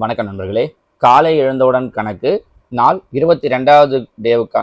வணக்கம் நண்பர்களே. காலை எழுந்தவுடன் கணக்கு நாள் இருபத்தி ரெண்டாவது டேவுக்கா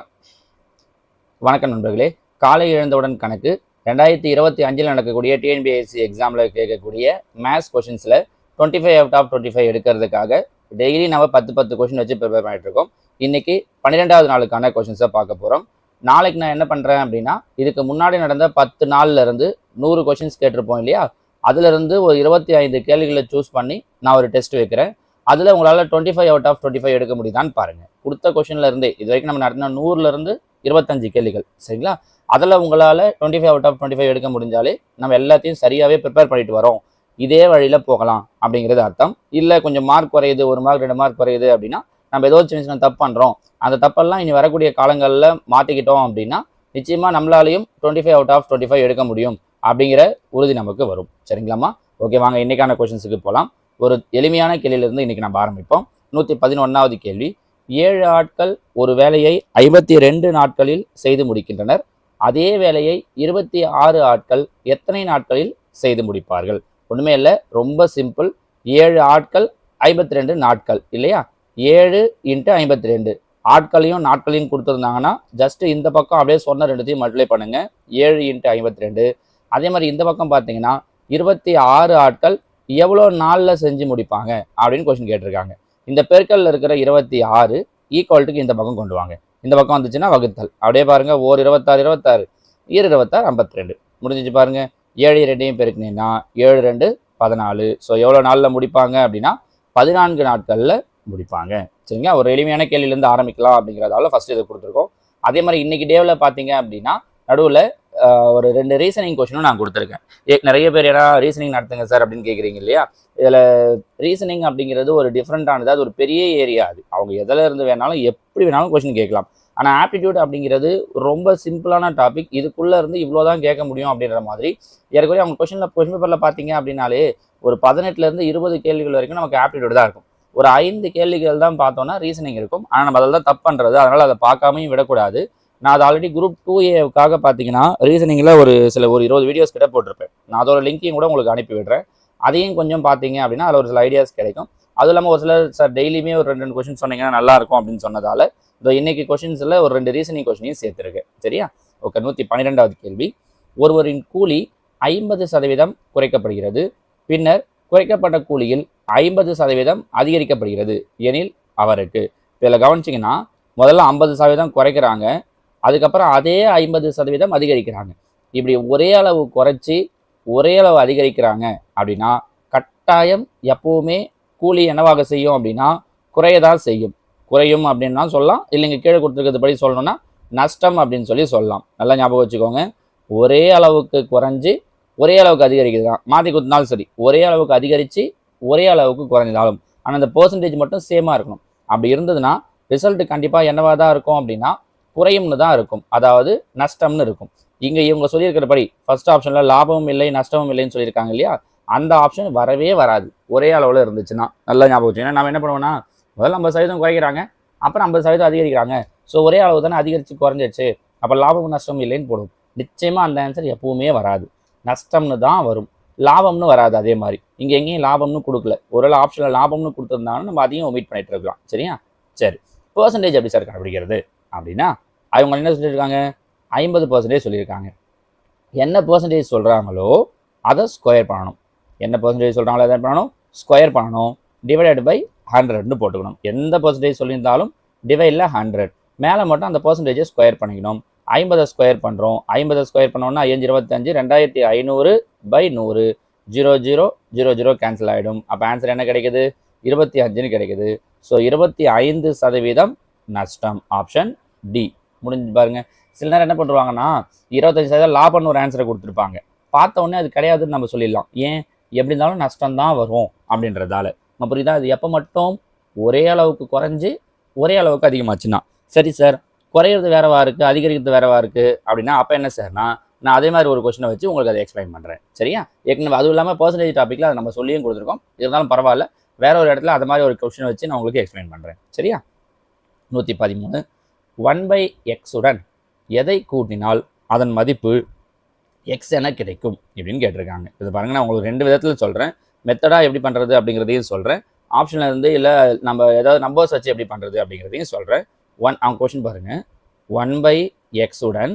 வணக்கம் நண்பர்களே. காலை எழுந்தவுடன் கணக்கு ரெண்டாயிரத்தி இருபத்தி அஞ்சில் நடக்கக்கூடிய டிஎன்பிஎஸ்சி எக்ஸாமில் கேட்கக்கூடிய maths கொஷின்ஸில் twenty five out of twenty five எடுக்கிறதுக்காக டெய்லி நம்ம பத்து பத்து கொஷின் வச்சு ப்ரிப்பேர் பண்ணிட்டுருக்கோம். இன்றைக்கி பன்னிரெண்டாவது நாளுக்கான கொஷின்ஸை பார்க்க போகிறோம் நாளைக்கு நான் என்ன பண்ணுறேன் அப்படின்னா இதுக்கு முன்னாடி நடந்த பத்து நாள்ல இருந்து நூறு கொஷின்ஸ் கேட்டிருப்போம் இல்லையா? அதுலேருந்து ஒரு இருபத்தி ஐந்து கேள்விகளை சூஸ் பண்ணி நான் ஒரு டெஸ்ட் வைக்கிறேன். அதில் உங்களால் twenty five out of twenty five எடுக்க முடியுதான்னு பாருங்கள் கொடுத்த கொஷனில் இருந்தே இது வரைக்கும் நம்ம நடத்தின நூறுலேருந்து இருபத்தஞ்சு கேள்விகள் சரிங்களா? அதில் உங்களால் twenty five out of twenty five எடுக்க முடிஞ்சாலே நம்ம எல்லாத்தையும் சரியாகவே ப்ரிப்பேர் பண்ணிட்டு வரோம். இதே வழியில் போகலாம் அப்படிங்கிறது அர்த்தம். இல்லை கொஞ்சம் மார்க் குறையுது ஒரு மார்க் ரெண்டு மார்க் குறையுது அப்படின்னா நம்ம ஏதோ சின்ன சின்ன தப்பு பண்ணுறோம் அந்த தப்பெல்லாம் இனி வரக்கூடிய காலங்களில் மாற்றிக்கிட்டோம் அப்படின்னா நிச்சயமாக நம்மளாலையும் twenty five out of twenty five எடுக்க முடியும் அப்படிங்கிற உறுதி நமக்கு வரும். சரிங்களாம்மா? ஓகே வாங்க இன்றைக்கான கொஷின்ஸுக்கு போகலாம் ஒரு எளிமையான கேள்வியிலிருந்து இன்னைக்கு நம்ம ஆரம்பிப்போம். நூற்றி பதினொன்றாவது கேள்வி. ஏழு ஆட்கள் ஒரு வேலையை ஐம்பத்தி ரெண்டு நாட்களில் செய்து முடிக்கின்றனர். அதே வேலையை இருபத்தி ஆறு ஆட்கள் எத்தனை நாட்களில் செய்து முடிப்பார்கள்? ஒன்றுமே இல்லை ரொம்ப சிம்பிள். ஏழு ஆட்கள் ஐம்பத்தி ரெண்டு நாட்கள் இல்லையா? ஏழு இன்ட்டு ஐம்பத்தி ரெண்டு. ஆட்களையும் நாட்களையும் கொடுத்துருந்தாங்கன்னா ஜஸ்ட் இந்த பக்கம் அப்படியே சொன்ன ரெண்டுத்தையும் மல்டிப்ளை பண்ணுங்கள் ஏழு இன்ட்டு ஐம்பத்தி ரெண்டு. அதே மாதிரி இந்த பக்கம் பார்த்தீங்கன்னா இருபத்தி ஆறு ஆட்கள் எவ்வளோ நாளில் செஞ்சு முடிப்பாங்க அப்படின்னு கொஸ்டின் கேட்டிருக்காங்க. இந்த பெருக்கல்ல இருக்கிற இருபத்தி ஆறு ஈக்குவல்ட்டுக்கு இந்த பக்கம் கொண்டு வாங்க. இந்த பக்கம் வந்துச்சுன்னா வகுத்தல். அப்படியே பாருங்கள் ஓர் இருபத்தாறு இருபத்தாறு ஈர் இருபத்தாறு ஐம்பத்தி ரெண்டு முடிஞ்சிச்சு பாருங்கள் ஏழு ரெண்டையும் பெருக்கினீங்கன்னா ஏழு ரெண்டு பதினாலு. ஸோ எவ்வளோ நாளில் முடிப்பாங்க அப்படின்னா பதினான்கு நாட்களில் முடிப்பாங்க. சரிங்களா? ஒரு எளிமையான கேள்வியிலேருந்து ஆரம்பிக்கலாம் அப்படிங்கிறதால ஃபர்ஸ்ட் இதை கொடுத்துருக்கோம். அதே மாதிரி இன்னைக்கு டேவில் பார்த்தீங்க அப்படின்னா நடுவில் ஒரு ரெண்டு ரீசனிங் கொஷினும் நான் கொடுத்துருக்கேன். நிறைய பேர் ஏன்னா ரீசனிங் நடத்துங்க சார் அப்படின்னு கேட்குறீங்க இல்லையா? இதில் ரீசனிங் அப்படிங்கிறது ஒரு டிஃப்ரெண்ட்டானது அது ஒரு பெரிய ஏரியா அது. அவங்க எதில் இருந்து வேணாலும் எப்படி வேணாலும் கொஷின் கேட்கலாம். ஆனால் ஆப்டிடியூட் அப்படிங்கிறது ரொம்ப சிம்பிளான டாபிக் இதுக்குள்ளே இருந்து இவ்வளோ தான் கேட்க முடியும் அப்படின்ற மாதிரி. ஏற்கனவே அவங்க கொஷனில் கொஷின் பேப்பரில் பார்த்தீங்க அப்படின்னாலே ஒரு பதினெட்டுலேருந்து இருபது கேள்விகள் வரைக்கும் நமக்கு ஆப்டிடியூட் தான் இருக்கும். ஒரு ஐந்து கேள்விகள் தான் பார்த்தோம்னா ரீசனிங் இருக்கும். ஆனால் நம்ம அதில் தான் தப்பு பண்ணுறது அதனால் அதை பார்க்காமையும் விடக்கூடாது. நான் அது ஆல்ரெடி குரூப் டூ ஏக்காக பார்த்தீங்கன்னா ரீசனிங்கில் ஒரு சில ஒரு இருபது வீடியோஸ் கிட்ட போட்டிருப்பேன். நான் அதோட லிங்கையும் கூட உங்களுக்கு அனுப்பி விடுறேன். அதையும் கொஞ்சம் பார்த்தீங்க அப்படின்னா அதில் ஒரு சில ஐடியாஸ் கிடைக்கும். அதுவும் இல்லாமல் ஒரு சிலர் சார் டெய்லியுமே ஒரு ரெண்டு ரெண்டு கொஷின் சொன்னீங்கன்னா நல்லாயிருக்கும் அப்படின்னு சொன்னதால் இந்த இன்னைக்கு கொஷின்ஸில் ஒரு ரெண்டு ரீசனிங் கொஷினையும் சேர்த்துருக்கேன். சரியா? ஓகே நூற்றி பன்னிரெண்டாவது கேள்வி. ஒருவரின் கூலி ஐம்பது சதவீதம் குறைக்கப்படுகிறது. பின்னர் குறைக்கப்பட்ட கூலியில் ஐம்பது சதவீதம் அதிகரிக்கப்படுகிறது எனில் அவருக்கு. இதில் கவனிச்சிங்கன்னா முதல்ல ஐம்பது சதவீதம் குறைக்கிறாங்க. அதுக்கப்புறம் அதே ஐம்பது சதவீதம் அதிகரிக்கிறாங்க. இப்படி ஒரே அளவு குறைச்சி ஒரே அளவு அதிகரிக்கிறாங்க அப்படின்னா கட்டாயம் எப்பவுமே கூலி என்னவாக செய்யும் அப்படின்னா குறையதான் செய்யும். குறையும் அப்படின்னா சொல்லலாம். இல்லைங்க கீழே கொடுத்துருக்கிறது படி சொல்லணும்னா நஷ்டம் அப்படின்னு சொல்லி சொல்லலாம். நல்லா ஞாபகம் வச்சுக்கோங்க. ஒரே அளவுக்கு குறைஞ்சி ஒரே அளவுக்கு அதிகரிக்குது தான் மாற்றி கொடுத்தனாலும் சரி ஒரே அளவுக்கு அதிகரித்து ஒரே அளவுக்கு குறைஞ்சாலும். ஆனால் அந்த பர்சன்டேஜ் மட்டும் சேமாக இருக்கணும். அப்படி இருந்ததுன்னா ரிசல்ட் கண்டிப்பாக என்னவாக தான் இருக்கும் அப்படின்னா குறையும்னு தான் இருக்கும். அதாவது நஷ்டம்னு இருக்கும். இங்கே இவங்க சொல்லியிருக்கிறபடி ஃபர்ஸ்ட் ஆப்ஷனில் லாபமும் இல்லை நஷ்டமும் இல்லைன்னு சொல்லியிருக்காங்க இல்லையா? அந்த ஆப்ஷன் வரவே வராது. ஒரே அளவில் இருந்துச்சுன்னா. நல்லா ஞாபகம் ஏன்னா நம்ம என்ன பண்ணுவோம்னா முதல்ல ஐம்பது சதவீதம் குறைக்கிறாங்க. அப்புறம் ஐம்பது சதவீதம் அதிகரிக்கிறாங்க. ஸோ ஒரே அளவு தானே அதிகரித்து குறைஞ்சிருச்சு. அப்போ லாபமும் நஷ்டமும் இல்லைன்னு போடும் நிச்சயமாக அந்த ஆன்சர் எப்பவுமே வராது. நஷ்டம்னு தான் வரும். லாபம்னு வராது அதே மாதிரி. இங்கே எங்கேயும் லாபம்னு கொடுக்கல. ஒரு ஆப்ஷனில் லாபம்னு கொடுத்துருந்தாங்கன்னா நம்ம அதையும் ஒமிட் பண்ணிட்டு இருக்கலாம். சரியா? சரி. பர்சன்டேஜ் எப்படி சார் கண்டுபிடிக்கிறது? அப்படின்னா அவங்க என்ன சொல்லியிருக்காங்க? ஐம்பது பர்சன்டேஜ் சொல்லியிருக்காங்க. என்ன பர்சன்டேஜ் சொல்கிறாங்களோ அதை ஸ்கொயர் பண்ணணும். என்ன பர்சன்டேஜ் சொல்கிறாங்களோ அதை என்ன பண்ணணும். ஸ்கொயர் பண்ணணும். டிவைடட் பை ஹண்ட்ரட்னு போட்டுக்கணும். எந்த பர்சன்டேஜ் சொல்லியிருந்தாலும் டிவைடில் ஹண்ட்ரட் மேலே மட்டும் அந்த பர்சன்டேஜை ஸ்கொயர் பண்ணிக்கணும். ஐம்பதை ஸ்கொயர் பண்ணுறோம் ஐம்பதை ஸ்கொயர் பண்ணோம்னா ஐயஞ்சு இருபத்தஞ்சு ரெண்டாயிரத்தி ஐநூறு பை நூறு. Zero zero zero zero cancel ஆகிடும் அப்போ ஆன்சர் என்ன கிடைக்குது? இருபத்தி அஞ்சுன்னு கிடைக்குது. ஸோ இருபத்தி ஐந்து சதவீதம் நஷ்டம். ஆப்ஷன் டி முடிஞ்சு பாருங்க. சில நேரம் என்ன பண்ணுவாங்கன்னா இருபத்தஞ்சு சதவீதம் லாபம்னு ஒரு ஆன்சரை கொடுத்துருப்பாங்க. பார்த்த உடனே அது கிடையாதுன்னு நம்ம சொல்லிடலாம். ஏன்? எப்படி இருந்தாலும் நஷ்டம் தான் வரும் அப்படின்றதால. நம்ம புரியுதா? அது எப்போ மட்டும்? ஒரே அளவுக்கு குறைஞ்சி ஒரே அளவுக்கு அதிகமாச்சுன்னா. சரி சார் குறையிறது வேறவா இருக்குது அதிகரிக்கிறது வேறவா இருக்குது அப்படின்னா அப்போ என்ன சார்னா நான் அதே மாதிரி ஒரு கொஸ்டினை வச்சு உங்களுக்கு அதை எக்ஸ்பிளைன் பண்ணுறேன் சரியா? ஏற்கனவே அதுவும் இல்லாமல் பர்சன்டேஜ் டாப்பிக்கில் அதை நம்ம சொல்லியும் கொடுத்துருக்கோம். இருந்தாலும் பரவாயில்ல. வேற ஒரு இடத்துல அது மாதிரி ஒரு கொஸ்டினை வச்சு நான் உங்களுக்கு எக்ஸ்பிளைன் பண்ணுறேன் சரியா? நூற்றி பதிமூணு. ஒன் பை எக்ஸுடன் எதை கூட்டினால் அதன் மதிப்பு எக்ஸ் என கிடைக்கும் இப்படின்னு கேட்டிருக்காங்க. இது பாருங்கள் நான் உங்களுக்கு ரெண்டு விதத்தில் சொல்கிறேன் மெத்தடாக எப்படி பண்ணுறது அப்படிங்கிறதையும் சொல்கிறேன் ஆப்ஷனில் இருந்து இல்லை நம்ம ஏதாவது நம்பர்ஸ் வச்சு எப்படி பண்ணுறது அப்படிங்கிறதையும் சொல்கிறேன் ஒன் அவங்க கொஷின் பாருங்கள் ஒன் பை எக்ஸுடன்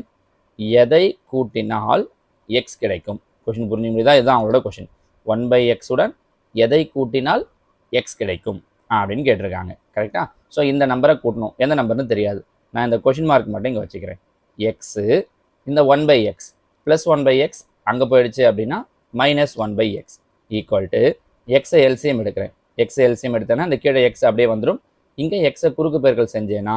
எதை கூட்டினால் எக்ஸ் கிடைக்கும்? கொஷின் புரிஞ்சு முடியுதா? இதுதான் அவங்களோட கொஷின் ஒன் பை எக்ஸுடன் எதை கூட்டினால் எக்ஸ் கிடைக்கும்? அப்படின்னு கேட்டிருக்காங்க. கரெக்டாக ஸோ இந்த நம்பரை கூட்டணும். எந்த நம்பர்னு தெரியாது. நான் இந்த கொஷின் மார்க் மட்டும் இங்கே வச்சுக்கிறேன். எக்ஸு இந்த one by x plus one by x அங்கே போயிடுச்சு அப்படின்னா minus one by x equal to எக்ஸை எல்சிஎம் எடுக்கிறேன். எக்ஸ் எல்சிஎம் எடுத்தேன்னா இந்த கீழே எக்ஸ் அப்படியே வந்துடும் இங்கே எக்ஸை குறுக்கு பெருக்கல் செஞ்சேன்னா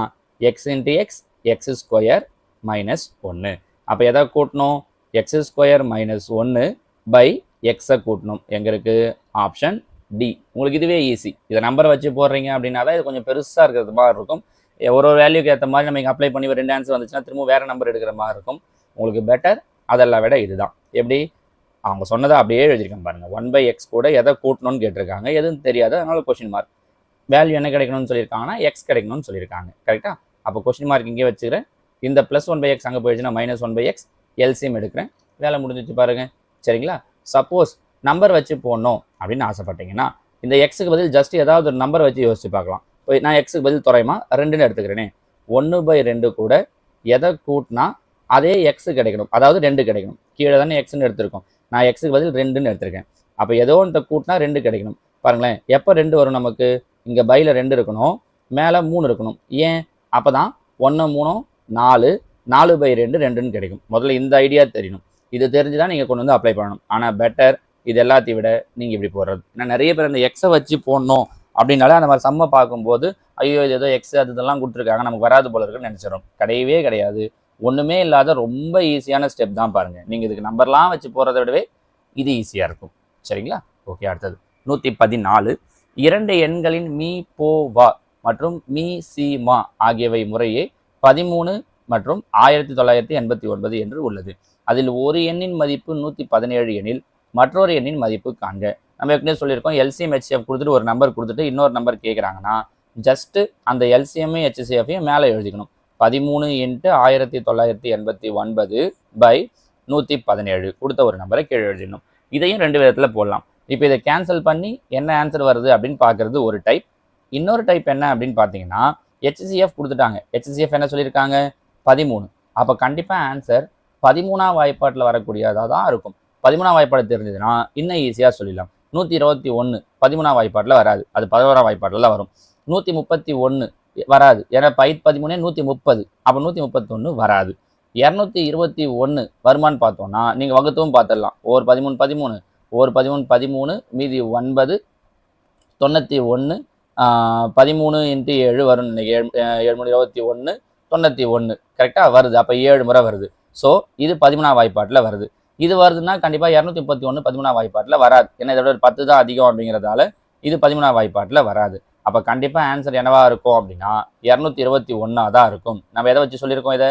x into x x square minus ஒன்று அப்போ எதை கூட்டணும்? எக்ஸ் ஸ்கொயர் மைனஸ் ஒன்று பை எக்ஸை கூட்டணும். எங்கே இருக்குது ஆப்ஷன் டி உங்களுக்கு இதுவே ஈஸி இதை நம்பரை வச்சு போடுறீங்க அப்படின்னா தான் இது கொஞ்சம் பெருசாக இருக்கிறது மாதிரி இருக்கும். ஒரு ஒரு வேல்யூக்கு ஏற்ற மாதிரி நம்ம இங்கே அப்ளை பண்ணி ஒரு ரெண்டு ஆன்சர் வந்துச்சுன்னா திரும்ப வேறு நம்பர் எடுக்கிற மாதிரி இருக்கும். உங்களுக்கு பெட்டர் அதெல்லாம் விட இதுதான். எப்படி? அவங்க சொன்னதை அப்படியே எழுதியிருக்கேன் பாருங்கள் ஒன் பை எக்ஸ் கூட எதை கூட்டணும்னு கேட்டிருக்காங்க. எதுவும் தெரியாது. அதனால் கொஷின் மார்க் வேல்யூ என்ன கிடைக்கணும்னு சொல்லியிருக்காங்கன்னா எக்ஸ் கிடைக்கணும்னு சொல்லியிருக்காங்க. கரெக்டாக அப்போ கொஷின் மார்க் இங்கே வச்சுக்கிறேன். இந்த ப்ளஸ் ஒன் பை எக்ஸ் அங்கே போயிடுச்சுன்னா minus one by x LCM எடுக்கிறேன். வேலை முடிஞ்சிச்சு பாருங்கள் சரிங்களா? சப்போஸ் நம்பர் வச்சு போடணும் அப்படின்னு ஆசைப்பட்டீங்கன்னா இந்த எக்ஸுக்கு பதில் ஜஸ்ட் ஏதாவது ஒரு நம்பர் வச்சு யோசிச்சு பார்க்கலாம். இப்போ நான் எக்ஸுக்கு பதில் துறையமா ரெண்டுன்னு எடுத்துக்கிறேனே. ஒன்று பை ரெண்டு கூட எதை கூட்டினா அதே எக்ஸ் கிடைக்கணும். அதாவது ரெண்டு கிடைக்கணும். கீழே தானே எக்ஸ்னு எடுத்திருக்கோம். நான் எக்ஸுக்கு பதில் ரெண்டுன்னு எடுத்திருக்கேன். அப்போ ஏதோ ஒன்றை கூட்டினா ரெண்டு கிடைக்கணும். பாருங்களேன். எப்போ ரெண்டு வரும் நமக்கு? இங்கே பையில் ரெண்டு இருக்கணும். மேலே மூணு இருக்கணும். ஏன்? அப்போ தான் ஒன்று மூணும் நாலு நாலு பை ரெண்டு ரெண்டுன்னு கிடைக்கும். முதல்ல இந்த ஐடியா தெரியணும். இது தெரிஞ்சு தான் நீங்கள் கொண்டு வந்து அப்ளை பண்ணணும். ஆனால் பெட்டர் இது எல்லாத்தையும் விட நீங்கள் இப்படி போடுறது. ஏன்னா நிறைய பேர் இந்த எக்ஸை வச்சு போடணும். அப்படின்னாலே அந்த மாதிரி சம்மை பார்க்கும்போது ஐயோ இது ஏதோ எக்ஸ் அது இதெல்லாம் கொடுத்துருக்காங்க நமக்கு வராது போல இருக்குன்னு நினச்சிடும் கிடையவே கிடையாது. ஒன்றுமே இல்லாத ரொம்ப ஈஸியான ஸ்டெப் தான் பாருங்கள் நீங்கள் இதுக்கு நம்பர்லாம் வச்சு போகிறத விடவே இது ஈஸியாக இருக்கும். சரிங்களா? ஓகே அடுத்தது. நூற்றி பதினாலு இரண்டு எண்களின் மீ போ வா மற்றும் மீ சி மா ஆகியவை முறையே பதிமூணு மற்றும் ஆயிரத்தி தொள்ளாயிரத்தி எண்பத்தி ஒன்பது என்று உள்ளது. அதில் ஒரு எண்ணின் மதிப்பு நூற்றி பதினேழு எண்ணில் மற்றொரு எண்ணின் மதிப்பு காண்க. நம்ம ஏற்கனவே சொல்லியிருக்கோம் எல்சிஎம் ஹெச்சிஎஃப் கொடுத்துட்டு ஒரு நம்பர் கொடுத்துட்டு இன்னொரு நம்பர் கேட்குறாங்கன்னா ஜஸ்ட்டு அந்த எல்சிஎம்ஐ ஹெச்சிசிஎஃப்பையும் மேலே எழுதிக்கணும். பதிமூணு இன்ட்டு ஆயிரத்தி தொள்ளாயிரத்தி எண்பத்தி ஒன்பது பை நூற்றி பதினேழு கொடுத்த ஒரு நம்பரை கீழே எழுதிடணும். இதையும் ரெண்டு விதத்தில் போடலாம். இப்போ இதை கேன்சல் பண்ணி என்ன ஆன்சர் வருது அப்படின்னு பார்க்குறது ஒரு டைப் இன்னொரு டைப் என்ன அப்படின்னு பார்த்தீங்கன்னா ஹெச்சிசிஎஃப் கொடுத்துட்டாங்க. ஹெச்சிசிஎஃப் என்ன சொல்லியிருக்காங்க? பதிமூணு. அப்போ கண்டிப்பாக ஆன்சர் பதிமூணாம் வாய்ப்பாட்டில் வரக்கூடியதாக தான் இருக்கும். பதிமூணாம் வாய்ப்பாடு தெரிஞ்சதுன்னா இன்னும் ஈஸியாக சொல்லிடலாம். நூற்றி இருபத்தி ஒன்று பதிமூணாம் வாய்ப்பாட்டில் வராது. அது பதினோராம் வாய்ப்பாட்டில் வரும். நூற்றி முப்பத்தி ஒன்று வராது. ஏன்னா பை பதிமூணே நூற்றி முப்பது. அப்போ நூற்றி முப்பத்தொன்று வராது. இரநூத்தி இருபத்தி ஒன்று வருமானு பார்த்தோம்னா நீங்கள் வகுத்தவும் பார்த்துடலாம். ஒரு பதிமூணு பதிமூணு ஒரு பதிமூணு பதிமூணு மீதி ஒன்பது தொண்ணூற்றி ஒன்று பதிமூணு இன்ட்டு ஏழு வரும் இன்றைக்கி ஏழு ஏழு மணி இருபத்தி ஒன்று தொண்ணூற்றி ஒன்று கரெக்டாக வருது. அப்போ ஏழு முறை வருது. ஸோ இது பதிமூணாம் வாய்ப்பாட்டில் வருது. இது வருதுன்னா கண்டிப்பாக இரநூத்தி முப்பத்தி ஒன்று பதிமூணா வாய்ப்பாட்டில் வராது. ஏன்னா இதோட ஒரு பத்து தான் அதிகம் அப்படிங்கிறதால இது பதிமூணா வாய்ப்பாட்டில் வராது. அப்போ கண்டிப்பாக ஆன்சர் என்னவா இருக்கும் அப்படின்னா இரநூத்தி இருபத்தி ஒன்றா தான் இருக்கும். நம்ம எதை வச்சு சொல்லியிருக்கோம் இதை?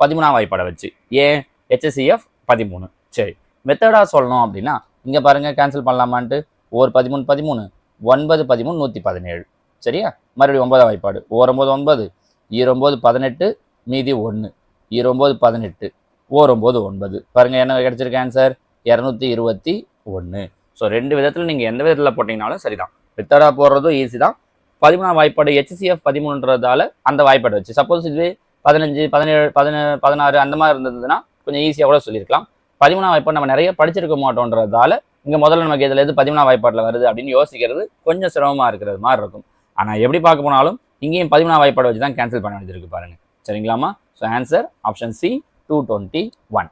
பதிமூணாம் வாய்ப்பாடை வச்சு. ஏன் ஹெச்எஸ்சிஎஃப் பதிமூணு. சரி. மெத்தடாக சொல்லணும் அப்படின்னா இங்கே பாருங்கள் கேன்சல் பண்ணலாமான்ட்டு. ஒரு பதிமூணு பதிமூணு. ஒன்பது பதிமூணு நூற்றி பதினேழு சரியா? மறுபடியும் ஒன்பதாம் வாய்ப்பாடு. ஓரொம்பது ஒன்பது ஈரொம்பது பதினெட்டு மீதி ஒன்று ஈரொம்பது பதினெட்டு. ஓரொம்பது ஒன்பது. பாருங்கள் என்ன கிடச்சிருக்கு ஆன்சர் இரநூத்தி இருபத்தி ஒன்று ஸோ ரெண்டு விதத்தில் நீங்கள் எந்த விதத்தில் போட்டிங்கனாலும் சரிதான். வித்தடா போடுறதும் ஈஸி தான். பதிமூணாம் வாய்ப்பாடு ஹெச்சிசிஎஃப் பதிமூணுன்றதால அந்த வாய்ப்பாடு வச்சு. சப்போஸ் இதுவே பதினஞ்சு பதினேழு பதினே பதினாறு அந்த மாதிரி இருந்ததுன்னா கொஞ்சம் ஈஸியாக கூட சொல்லியிருக்கலாம். பதிமூணாம் வாய்ப்பாடு நம்ம நிறைய படிச்சிருக்க மாட்டோன்றதால இங்கே முதல்ல நமக்கு இதில் எது பதிமூணாம் வாய்ப்பாட்டில் வருது அப்படின்னு யோசிக்கிறது கொஞ்சம் சிரமமாக இருக்கிறது மாதிரி இருக்கும். ஆனால் எப்படி பார்க்க போனாலும் இங்கேயும் பதிமூணாம் வாய்ப்பாடு வச்சு தான் கேன்சல் பண்ண வேண்டியது பாருங்கள் சரிங்களாமா so answer option C two twenty one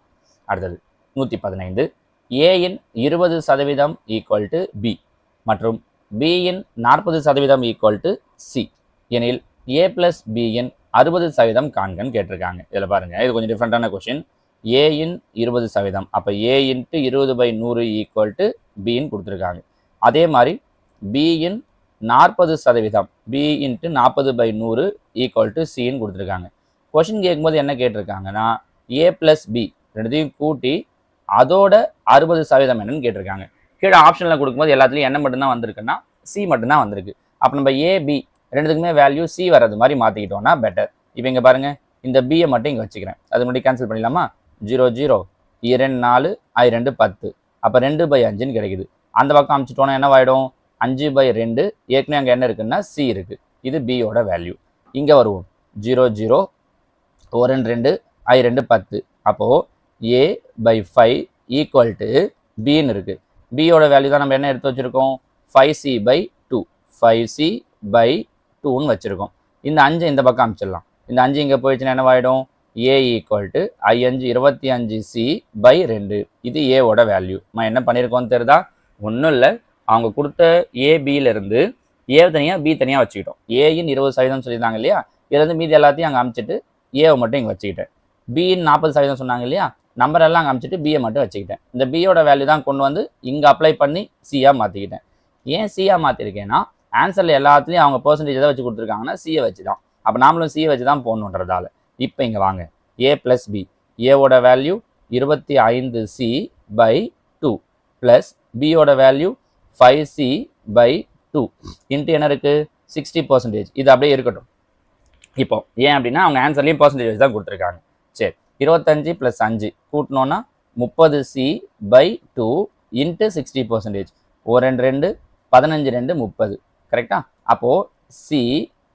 அடுத்தது நூற்றி பதினைந்து. ஏயின் இருபது சதவீதம் ஈக்குவல் டு பி மற்றும் பியின் நாற்பது சதவீதம் ஈக்குவல் டு சி எனில் ஏ பிளஸ் பியின் அறுபது சதவீதம் காண்கன்னு கேட்டிருக்காங்க. இதில் பாருங்கள் இது கொஞ்சம் டிஃப்ரெண்ட்டான கொஷின் ஏயின் இருபது சதவீதம். அப்போ ஏ இன்ட்டு இருபது பை நூறு ஈக்குவல் டு பின்னு கொடுத்துருக்காங்க. அதே மாதிரி பியின் நாற்பது சதவீதம் பி இன்ட்டு நாற்பது பை நூறு ஈக்குவல் டு சின்னு கொடுத்துருக்காங்க. கொஷின் கேட்கும்போது என்ன கேட்டிருக்காங்கன்னா ஏ ப்ளஸ் பி ரெண்டுத்தையும் கூட்டி அதோட அறுபது சதவீதம் என்னன்னு கேட்டிருக்காங்க. கீழே ஆப்ஷனில் கொடுக்கும்போது எல்லாத்துலேயும் என்ன மட்டும்தான் வந்திருக்குன்னா சி மட்டும்தான் வந்திருக்கு. அப்போ நம்ம ஏபி ரெண்டுத்துக்குமே வேல்யூ சி வர்றது மாதிரி மாற்றிக்கிட்டோம்னா பெட்டர் இப்போ இங்கே பாருங்கள் இந்த பியை மட்டும் இங்கே வச்சுக்கிறேன். அது முன்னாடி கேன்சல் பண்ணிடலாமா? ஜீரோ ஜீரோ இரண்டு நாலு ஐ ரெண்டு பத்து. அப்போ ரெண்டு பை அஞ்சுன்னு கிடைக்குது. அந்த பக்கம் அமிச்சிட்டோன்னா என்னவாயிடும்? அஞ்சு பை ரெண்டு. ஏற்கனவே அங்கே என்ன இருக்குன்னா சி இருக்குது இது பியோட வேல்யூ இங்கே வருவோம். ஜீரோ ஜீரோ ஒரு ரெண்டு ரெண்டு. ஐ ரெண்டு பத்து. அப்போது A by five equal to பின்னு இருக்குது பியோட வேல்யூ தான் நம்ம என்ன எடுத்து வச்சுருக்கோம்? Five C by two five C by டூன்னு வச்சுருக்கோம். இந்த அஞ்சு இந்த பக்கம் அமைச்சிடலாம். இந்த அஞ்சு இங்கே போயிடுச்சுன்னா என்னவாயிடும்? ஏ ஈக்குவல் டு ஐ அஞ்சு இருபத்தி அஞ்சு சி பை ரெண்டு. இது ஏவோட வேல்யூ நான் என்ன பண்ணியிருக்கோன்னு தெரியுதா? ஒன்றும் இல்லை. அவங்க கொடுத்த ஏபியிலேருந்து ஏ தனியாக பி தனியாக வச்சுக்கிட்டோம். ஏயின் இருபது சதவீதம் சொல்லியிருந்தாங்க இல்லையா? இதுலேருந்து மீதி எல்லாத்தையும் அங்கே அமைச்சிட்டு ஏவை மட்டும் இங்கே வச்சுக்கிட்டேன். பியின் நாற்பது சதவீதம் சொன்னாங்க இல்லையா? நம்பர் எல்லாம் காமிச்சிட்டு பிஏ மட்டும் வச்சுக்கிட்டேன். இந்த பியோட வேல்யூ தான் கொண்டு வந்து இங்கே அப்ளை பண்ணி சியாக மாற்றிக்கிட்டேன் ஏன் சியாக மாற்றிருக்கேன்னா ஆன்சரில் எல்லாத்துலேயும் அவங்க பர்சன்டேஜ் எதை வச்சு கொடுத்துருக்காங்கன்னா சியை வச்சு தான் அப்போ நாமளும் சிஏ வச்சு தான் போடணுன்றதால இப்போ இங்கே வாங்க. ஏ ப்ளஸ் பி ஏவோட வேல்யூ இருபத்தி ஐந்து சி பை டூ ப்ளஸ் பியோட value five C by two into என்ன இருக்குது சிக்ஸ்டி பர்சன்டேஜ் இது அப்படியே இருக்கட்டும். இப்போ ஏன் அப்படின்னா அவங்க ஆன்சர்லேயும் பர்சன்டேஜ் தான் கொடுத்துருக்காங்க. சரி. இருபத்தஞ்சு ப்ளஸ் அஞ்சு கூட்டினோன்னா முப்பது C by two into sixty percentage ஒரு ரெண்டு ரெண்டு பதினஞ்சு ரெண்டு முப்பது. கரெக்டா அப்போது சி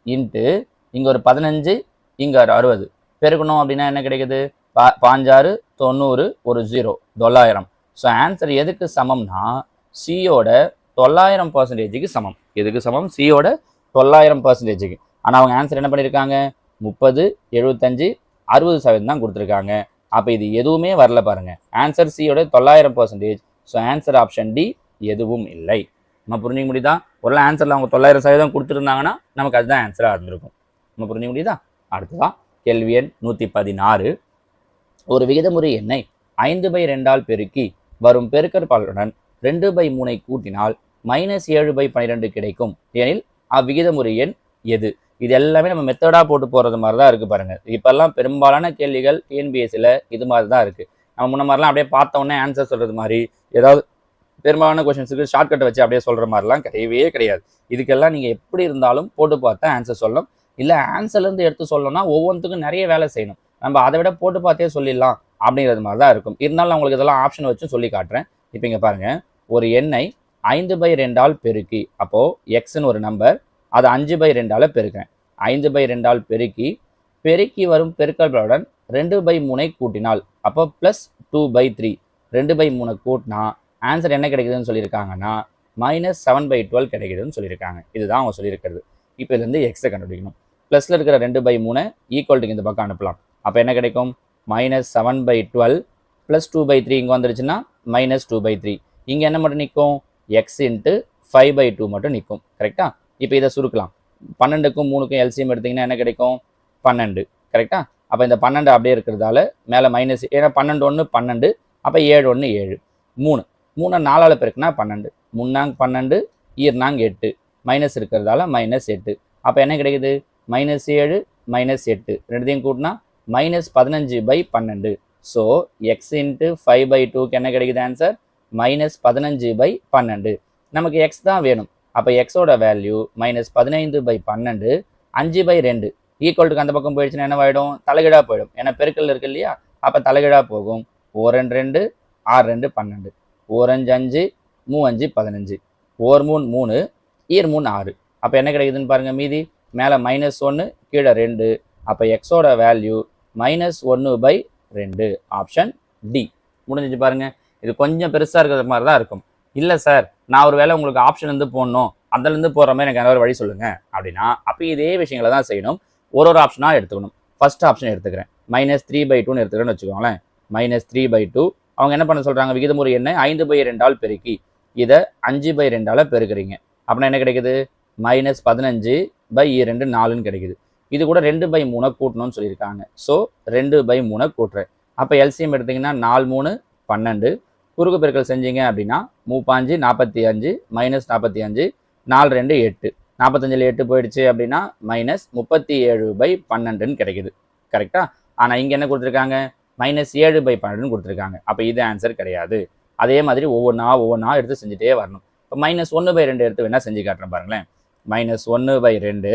இன்ட்டு இங்கே ஒரு பதினஞ்சு இங்கே ஒரு அறுபது. பெருக்கணும் அப்படின்னா என்ன கிடைக்குது? பா பாஞ்சாறு தொண்ணூறு ஒரு ஜீரோ தொள்ளாயிரம். ஸோ ஆன்சர் எதுக்கு சமம்னா சியோட தொள்ளாயிரம் பர்சன்டேஜுக்கு சமம். எதுக்கு சமம்? சியோட தொள்ளாயிரம் பர்சன்டேஜுக்கு ஆனால் அவங்க ஆன்சர் என்ன பண்ணியிருக்காங்க முப்பது எழுபத்தஞ்சு அறுபது சதவீதம் தான் கொடுத்துருக்காங்க. அப்போ இது எதுவுமே வரல பாருங்கள் ஆன்சர் சியோட தொள்ளாயிரம் percentage so answer option D எதுவும் இல்லை. நம்ம புரிஞ்சிக்க முடியுதா? ஒரு ஆன்சரில் அவங்க தொள்ளாயிரம் சதவீதம் கொடுத்துருந்தாங்கன்னா நமக்கு அதுதான் ஆன்சராக இருந்திருக்கும். நம்ம புரிஞ்சிக்க முடியுதா? அடுத்ததான் கேள்வி எண் நூற்றி பதினாறு ஒரு விகிதமுறை எண்ணை ஐந்து பை ரெண்டால் பெருக்கி வரும் பெருக்கற்பாலுடன் ரெண்டு பை மூனை கூட்டினால் மைனஸ் ஏழு பை பன்னிரெண்டு கிடைக்கும். எனில் அவ்விகிதமுறை எண் எது? இது எல்லாமே நம்ம மெத்தடாக போட்டு போகிறது மாதிரி தான் இருக்குது பாருங்கள் இப்போல்லாம் பெரும்பாலான கேள்விகள் டிஎன்பிஎஸ்சியில் இது மாதிரி தான் இருக்குது நம்ம முன்ன மாதிரிலாம் அப்படியே பார்த்தோன்னே ஆன்சர் சொல்கிறது மாதிரி ஏதாவது பெரும்பாலான கொஷின்ஸுக்கு ஷார்ட்கட் வச்சு அப்படியே சொல்கிற மாதிரிலாம் கிடையவே கிடையாது. இதுக்கெல்லாம் நீங்கள் எப்படி இருந்தாலும் போட்டு பார்த்தா ஆன்சர் சொல்லணும் இல்லை ஆன்சர்லேருந்து எடுத்து சொல்லணும்னா ஒவ்வொன்றுத்துக்கும் நிறைய வேலை செய்யணும். நம்ம அதை விட போட்டு பார்த்தே சொல்லிடலாம் அப்படிங்கிறது மாதிரி தான் இருக்கும். இருந்தாலும் நான் உங்களுக்கு இதெல்லாம் ஆப்ஷன் வச்சு சொல்லி காட்டுறேன். இப்போ இங்கே பாருங்கள் ஒரு எண்ணை ஐந்து பை ரெண்டால் பெருக்கி அப்போது எக்ஸ்னு ஒரு நம்பர் அதை அஞ்சு பை ரெண்டால் பெருக்கிறேன். ஐந்து பை ரெண்டால் பெருக்கி பெருக்கி வரும் பெருக்கல்களுடன் ரெண்டு பை மூணை கூட்டினால் அப்போ ப்ளஸ் டூ பை த்ரீ ரெண்டு பை மூணை கூட்டினா ஆன்சர் என்ன கிடைக்குதுன்னு சொல்லியிருக்காங்கன்னா மைனஸ் செவன் பை டுவெல் கிடைக்குதுன்னு சொல்லியிருக்காங்க. இதுதான் அவங்க சொல்லியிருக்கிறது. இப்போ இதுலேருந்து எக்ஸை கண்டுபிடிக்கணும். ப்ளஸில் இருக்கிற ரெண்டு பை மூணு ஈக்குவல்ட்டுக்கு இந்த பக்கம் அனுப்பலாம். அப்போ என்ன கிடைக்கும்? Minus seven by twelve plus two by three இங்கே வந்துருச்சுன்னா மைனஸ் டூ பை த்ரீ இங்கே என்ன மட்டும் நிற்கும்? X into five by two மட்டும் நிற்கும். கரெக்டாக இப்போ இதை சுருக்கலாம். பன்னெண்டுக்கும் மூணுக்கும் எல்சிஎம் எடுத்திங்கன்னா என்ன கிடைக்கும்? பன்னெண்டு. கரெக்டாக அப்போ இந்த பன்னெண்டு அப்படியே இருக்கிறதால மேலே மைனஸ் ஏன்னா பன்னெண்டு ஒன்று பன்னெண்டு. அப்போ ஏழு ஒன்று ஏழு. மூணு. மூணை நாலால் பெருக்குனா பன்னெண்டு. முன்னாங் பன்னெண்டு ஈர்னாங் எட்டு. மைனஸ் இருக்கிறதால மைனஸ் எட்டு. அப்போ என்ன கிடைக்குது? மைனஸ் ஏழு மைனஸ் எட்டு. ரெண்டுத்தையும் கூட்டினா மைனஸ் பதினஞ்சு பை பன்னெண்டு. So x into five by டூக்கு என்ன கிடைக்குது ஆன்சர் மைனஸ் பதினஞ்சு பை பன்னெண்டு. நமக்கு எக்ஸ் தான் வேணும். அப்போ எக்ஸோட வேல்யூ மைனஸ் பதினைந்து பை பன்னெண்டு அஞ்சு பை ரெண்டு. ஈக்குவல்ட்டுக்கு அந்த பக்கம் போயிடுச்சுன்னா என்னவாயிடும்? தலைகீழாக போயிடும். ஏன்னா பெருக்கல் இருக்கு இல்லையா? அப்போ தலைகீழாக போகும். ஓர் ரெண்டு ரெண்டு ஆறு ரெண்டு பன்னெண்டு. ஓர் அஞ்சு மூ அஞ்சு பதினஞ்சு. ஓர் மூணு மூணு ஈர் மூணு ஆறு. அப்போ என்ன கிடைக்குதுன்னு பாருங்கள் மீதி. மேலே மைனஸ் ஒன்று கீழே ரெண்டு. அப்போ எக்ஸோட வேல்யூ மைனஸ் ஒன்று பை ரெண்டு. ஆப்ஷன் டி முடிஞ்சிச்சு பாருங்கள் இது கொஞ்சம் பெருசாக இருக்கிற மாதிரி தான் இருக்கும். இல்லை சார் நான் ஒரு வேளை உங்களுக்கு ஆப்ஷன்லேருந்து போடணும். அதுலேருந்து போகிற மாதிரி எனக்கு ஏதாவது வழி சொல்லுங்க. அப்படின்னா அப்போ இதே விஷயங்களை தான் செய்யணும். ஒரு ஒரு ஆப்ஷனாக எடுத்துக்கணும். ஃபர்ஸ்ட் ஆப்ஷன் எடுத்துக்கிறேன். மைனஸ் த்ரீ பை டூன்னு எடுத்துக்கிறேன்னு வச்சுக்கோங்களேன். மைனஸ் த்ரீ பை டூ அவங்க என்ன பண்ண சொல்கிறாங்க விகிதமுறை என்ன? ஐந்து பை ரெண்டால் பெருக்கி. இதை அஞ்சு பை ரெண்டால் பெருக்குறீங்க. அப்படின்னா என்ன கிடைக்குது? மைனஸ் பதினஞ்சு பை ரெண்டு நாலுன்னு கிடைக்குது. இது கூட ரெண்டு பை மூணை கூட்டணும்னு சொல்லியிருக்காங்க. ஸோ ரெண்டு பை மூணை கூட்டுறேன். அப்போ எல்சிஎம் எடுத்திங்கன்னா நாலு மூணு பன்னெண்டு. குறுக்கு பெருக்கல் செஞ்சீங்க அப்படின்னா மூப்பாஞ்சு நாற்பத்தி அஞ்சு மைனஸ் நாற்பத்தி அஞ்சு நாலு ரெண்டு எட்டு. நாற்பத்தஞ்சில் எட்டு போயிடுச்சு அப்படின்னா மைனஸ் முப்பத்தி ஏழு பை பன்னெண்டுன்னு கிடைக்குது. கரெக்டாக ஆனால் இங்கே என்ன கொடுத்துருக்காங்க? மைனஸ் ஏழு பை பன்னெண்டுன்னு கொடுத்துருக்காங்க. அப்போ இது ஆன்சர் கிடையாது. அதே மாதிரி ஒவ்வொன்றா ஒவ்வொன்றா எடுத்து செஞ்சுட்டே வரணும். இப்போ மைனஸ் ஒன்று பை ரெண்டு எடுத்து வேணால் செஞ்சு காட்டுறேன் பாருங்களேன். மைனஸ் ஒன்று பை ரெண்டு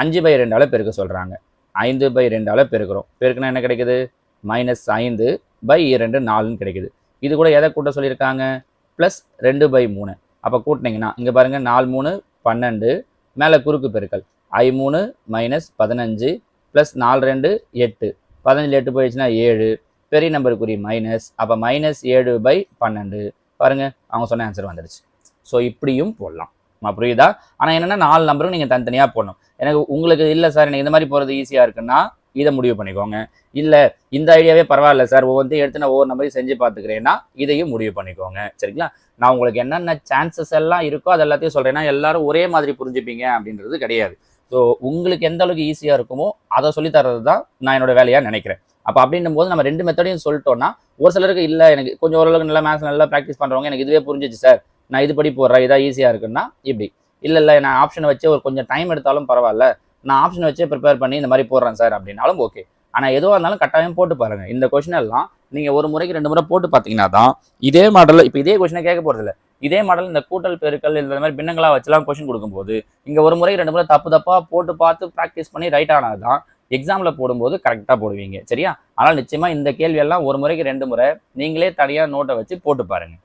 அஞ்சு பை ரெண்டால் பெருக்க சொல்கிறாங்க ஐந்து பை ரெண்டால் பெருக்கிறோம். பெருக்குனா என்ன கிடைக்குது? மைனஸ் ஐந்து பை இரண்டு நாலுன்னு கிடைக்குது. இது கூட எதை கூட்ட சொல்லியிருக்காங்க? ப்ளஸ் ரெண்டு பை மூணு. அப்போ கூட்டினீங்கன்னா இங்கே பாருங்கள் நாலு மூணு பன்னெண்டு மேலே குறுக்கு பெருக்கல். ஐ மூணு மைனஸ் பதினஞ்சு ப்ளஸ் நாலு ரெண்டு எட்டு. பதினஞ்சு எட்டு போயிடுச்சுன்னா ஏழு. பெரிய நம்பருக்குரிய மைனஸ் அப்போ மைனஸ் ஏழு பை பன்னெண்டு. பாருங்கள் அவங்க சொன்ன ஆன்சர் வந்துடுச்சு. ஸோ இப்படியும் போடலாம். புரியுதா? ஆனால் என்னென்னா நாலு நம்பரும் நீங்கள் தனித்தனியாக போடணும். எனக்கு உங்களுக்கு இல்லை சார் எனக்கு இந்த மாதிரி போகிறது ஈஸியாக இருக்குன்னா இதை முடிவு பண்ணிக்கோங்க. இல்லை இந்த ஐடியாவே பரவாயில்ல சார். ஒவ்வொன்றையும் எடுத்து நான் ஒவ்வொரு நம்பரையும் செஞ்சு பார்த்துக்கிறேன்னா இதையும் முடிவு பண்ணிக்கோங்க. சரிங்களா? நான் உங்களுக்கு என்னென்ன சான்சஸ் எல்லாம் இருக்கோ அது எல்லாத்தையும் சொல்கிறேன்னா எல்லாரும் ஒரே மாதிரி புரிஞ்சுப்பீங்க அப்படின்றது கிடையாது. ஸோ உங்களுக்கு எந்த அளவுக்கு ஈஸியாக இருக்குமோ அதை சொல்லி தர்றது தான் நான் என்னோட வேலையாக நினைக்கிறேன். அப்போ அப்படின்னும் போது நம்ம ரெண்டு மெத்தடையும் சொல்லிட்டோம்னா ஒரு சிலருக்கு இல்லை எனக்கு கொஞ்சம் ஓரளவுக்கு நல்லா மேக்ஸ் நல்லா ப்ராக்டிஸ் பண்ணுறவங்க எனக்கு இதுவே புரிஞ்சிச்சு சார். நான் இது படி போடுறேன் இதாக ஈஸியாக இருக்குன்னா இப்படி. இல்லை இல்லை நான் ஆப்ஷனை வச்சு ஒரு கொஞ்சம் டைம் எடுத்தாலும் பரவாயில்ல. நான் ஆப்ஷன் வச்சே ப்ரிப்பேர் பண்ணி இந்த மாதிரி போடுறேன் சார் அப்படின்னாலும் ஓகே ஆனால் எதுவாக இருந்தாலும் கட்டாயம் போட்டு பாருங்கள் இந்த கொஷின் எல்லாம் நீங்கள் ஒரு முறைக்கு ரெண்டு முறை போட்டு பார்த்தீங்கன்னா தான் இதே மாடலில் இப்போ இதே கொஷினை கேட்க போகிறதில்ல இதே மாடல் இந்த கூட்டல் பெருக்கல் இந்த மாதிரி பின்னங்களாக வச்சுலாம் கொஷின் கொடுக்கும்போது இங்கே ஒரு முறை ரெண்டு முறை தப்பு தப்பாக போட்டு பார்த்து ப்ராக்டிஸ் பண்ணி ரைட் ஆனால் தான் எக்ஸாமில் போடும்போது கரெக்டாக போடுவீங்க. சரியா? ஆனால் நிச்சயமாக இந்த கேள்வியெல்லாம் ஒரு முறைக்கு ரெண்டு முறை நீங்களே தனியாக நோட்டை வச்சு போட்டு பாருங்கள்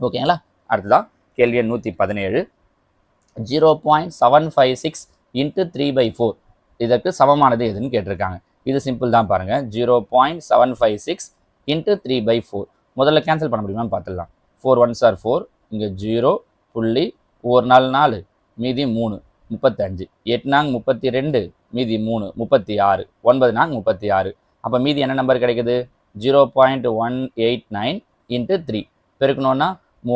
ஓகேங்களா அடுத்ததான் கேள்வி நூற்றி பதினேழு. Zero point seven five six into three by four இதற்கு சமமானது எதுன்னு கேட்டிருக்காங்க. இது சிம்பிள் தான் பாருங்கள் zero point seven five six into three by four முதல்ல கேன்சல் பண்ண முடியுமான்னு பார்த்துடலாம். ஃபோர் ஒன் சார் ஃபோர் இங்கே ஜீரோ புள்ளி ஒரு நாள் நாலு மீதி மூணு முப்பத்தஞ்சு. எட்டு நாங் முப்பத்தி ரெண்டு மீதி மூணு முப்பத்தி ஆறு ஒன்பது நாங் முப்பத்தி ஆறு அப்போ மீதி என்ன நம்பர் கிடைக்குது? Zero point one eight nine into three பெருக்கணுன்னா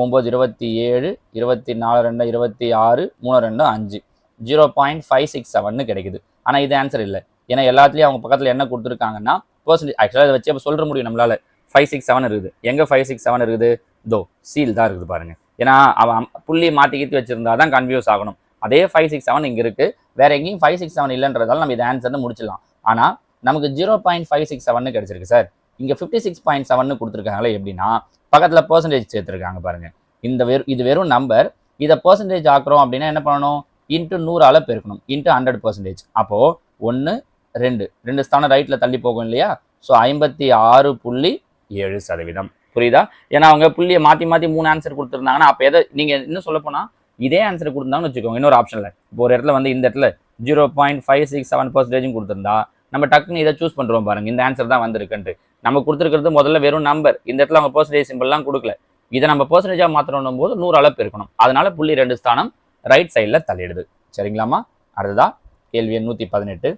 ஒம்பது இருபத்தி ஏழு இருபத்தி நாலு ரெண்டு இருபத்தி ஆறு மூணு ரெண்டு அஞ்சு. ஜீரோ பாயிண்ட் ஃபைவ் சிக்ஸ் செவன்னு கிடைக்குது. ஆனால் இது ஆன்சர் இல்லை. ஏன்னா எல்லாத்துலேயும் அவங்க பக்கத்தில் என்ன கொடுத்துருக்காங்கன்னா பர்சன்டேஜ் ஆக்சுவலாக இதை வச்சு அப்போ சொல்ல முடியும் நம்மளால. ஃபைவ் சிக்ஸ் செவன் இருக்குது. எங்கே ஃபைவ் சிக்ஸ் செவன் இருக்குது? தோ சீல் தான் இருக்குது பாருங்கள் ஏன்னா அவன் புள்ளி மாற்றி கீத்தி வச்சுருந்தா தான் கன்ஃபியூஸ் ஆகணும். அதே ஃபைவ் சிக்ஸ் செவன் இங்கே இருக்குது வேறு எங்கேயும் ஃபைவ் சிக்ஸ் செவன் இல்லைன்றதால நம்ம இது ஆன்சர்னு முடிச்சிடலாம். ஆனால் நமக்கு zero point five six seven கிடைச்சிருக்கு சார். இங்கே ஃபிஃப்டி சிக்ஸ் பாயிண்ட் செவன் கொடுத்துருக்காங்களே எப்படின்னா பக்கத்தில் பர்சன்டேஜ் சேர்த்துருக்காங்க பாருங்கள் இந்த வெறும் இது வெறும் நம்பர் இதை பர்சன்டேஜ் ஆக்குறோம் அப்படின்னா என்ன பண்ணணும்? இன்ட்டு நூறால் பெருக்கணும். இன்ட்டு ஹண்ட்ரட் பர்சன்டேஜ் அப்போது ஒன்று ரெண்டு. ரெண்டு ஸ்தானம் ரைட்டில் தள்ளி போகும் இல்லையா? ஸோ ஐம்பத்தி ஆறு புள்ளி ஏழு சதவீதம். புரியுதா? ஏன்னா அவங்க புள்ளியை மாற்றி மாற்றி மூணு ஆன்சர் கொடுத்துருந்தாங்கன்னா அப்போ எதை நீங்கள் இன்னும் சொல்லப்போனால் இதே ஆன்சர் கொடுத்தாங்கன்னு வச்சுக்கோங்க இன்னொரு ஆப்ஷனில் இப்போ ஒரு இடத்துல வந்து இந்த இடத்துல zero point five six seven பர்சன்டேஜும் கொடுத்துருந்தா நம்ம டக்குன்னு இதை சூஸ் பண்ணுறோம் பாருங்கள் இந்த ஆன்சர் தான் வந்திருக்குன்ட்டு. நம்ம கொடுத்துருக்கிறது முதல்ல வெறும் நம்பர் இந்த இடத்துல அவங்க பர்சன்டேஜ் சிம்பிள்லாம் கொடுக்கல. இதை நம்ம பர்சன்டேஜாக மாற்றணும் போது நூறு அளவு இருக்கணும் அதனால புள்ளி ரெண்டு ஸ்தானம் ரைட் சைடில் தள்ளிடுது. சரிங்களாம்மா? அடுத்ததா கேள்வி நூற்றி பதினெட்டு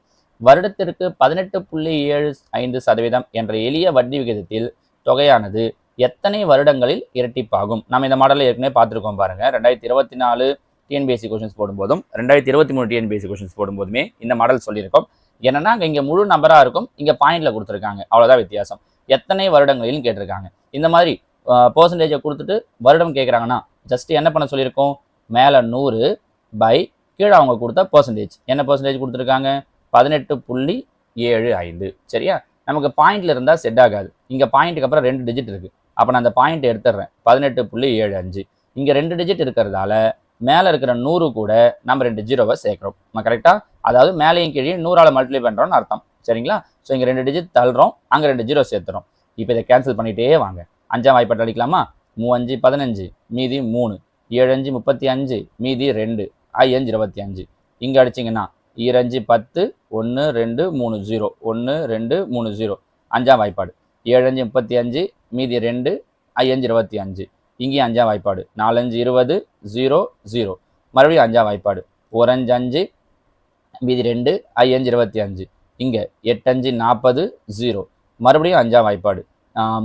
வருடத்திற்கு பதினெட்டு புள்ளி ஏழு ஐந்து சதவீதம் என்ற எளிய வட்டி விகிதத்தில் தொகையானது எத்தனை வருடங்களில் இரட்டிப்பாகும்? நம்ம இந்த மாடலில் ஏற்கனவே பார்த்துருக்கோம் பாருங்க. ரெண்டாயிரத்தி இருபத்தி நாலு டிஎன்பிஎஸ்சி கொஷின்ஸ் போடும்போதும் ரெண்டாயிரத்தி இருபத்தி மூணு டிஎன்பிஎஸ்சி கொஷின்ஸ் போடும்போதுமே இந்த மாடல் சொல்லியிருக்கோம். என்னன்னா அங்கே இங்கே முழு நம்பராக இருக்கும் இங்கே பாயிண்டில் கொடுத்துருக்காங்க. அவ்வளோதான் வித்தியாசம். எத்தனை வருடங்களிலும் கேட்டிருக்காங்க. இந்த மாதிரி பர்சன்டேஜை கொடுத்துட்டு வருடம் கேட்குறாங்கன்னா ஜஸ்ட் என்ன பண்ண சொல்லியிருக்கோம்? மேலே நூறு பை கீழே அவங்க கொடுத்த பர்சன்டேஜ் என்ன பர்சன்டேஜ் கொடுத்துருக்காங்க? பதினெட்டு புள்ளி ஏழு ஐந்து. சரியா? நமக்கு பாயிண்ட்ல இருந்தால் செட் ஆகாது. இங்கே பாயிண்ட்டுக்கு அப்புறம் ரெண்டு டிஜிட் இருக்குது அப்போ நான் அந்த பாயிண்ட் எடுத்துடுறேன். பதினெட்டு புள்ளி ஏழு அஞ்சு. இங்கே ரெண்டு டிஜிட் இருக்கிறதால மேலே இருக்கிற நூறு கூட நம்ம ரெண்டு ஜீரோவை சேர்க்குறோம். நம்ம கரெக்டாக அதாவது மேலேயும் கீழே நூறால் மல்டிப்ளை பண்ணுறோம்னு அர்த்தம். சரிங்களா? ஸோ இங்கே ரெண்டு டிஜிட் தள்ளுறோம். அங்கே ரெண்டு ஜீரோ சேர்த்துறோம். இப்போ இதை கேன்சல் பண்ணிகிட்டே வாங்க. அஞ்சாம் வாய்ப்பாட்டு அடிக்கலாமா? மூவஞ்சு பதினஞ்சு. மீதி மூணு. ஏழு அஞ்சு முப்பத்தி அஞ்சு மீதி ரெண்டு. ஐயஞ்சு இருபத்தி அஞ்சு இங்கே அடிச்சிங்கன்னா ஈரஞ்சு பத்து ஒன்று ரெண்டு மூணு ஜீரோ ஒன்று ரெண்டு மூணு ஜீரோ அஞ்சாம் வாய்ப்பாடு. ஏழஞ்சு முப்பத்தி அஞ்சு மீதி ரெண்டு ஐயஞ்சு இருபத்தி அஞ்சு இங்கேயும் அஞ்சாம் வாய்ப்பாடு. நாலஞ்சு இருபது ஜீரோ ஜீரோ மறுபடியும் அஞ்சாம் வாய்ப்பாடு. ஓரஞ்சு அஞ்சு மீதி ரெண்டு ஐயஞ்சு இருபத்தி அஞ்சு இங்கே எட்டஞ்சு நாற்பது ஜீரோ மறுபடியும் அஞ்சாம் வாய்ப்பாடு.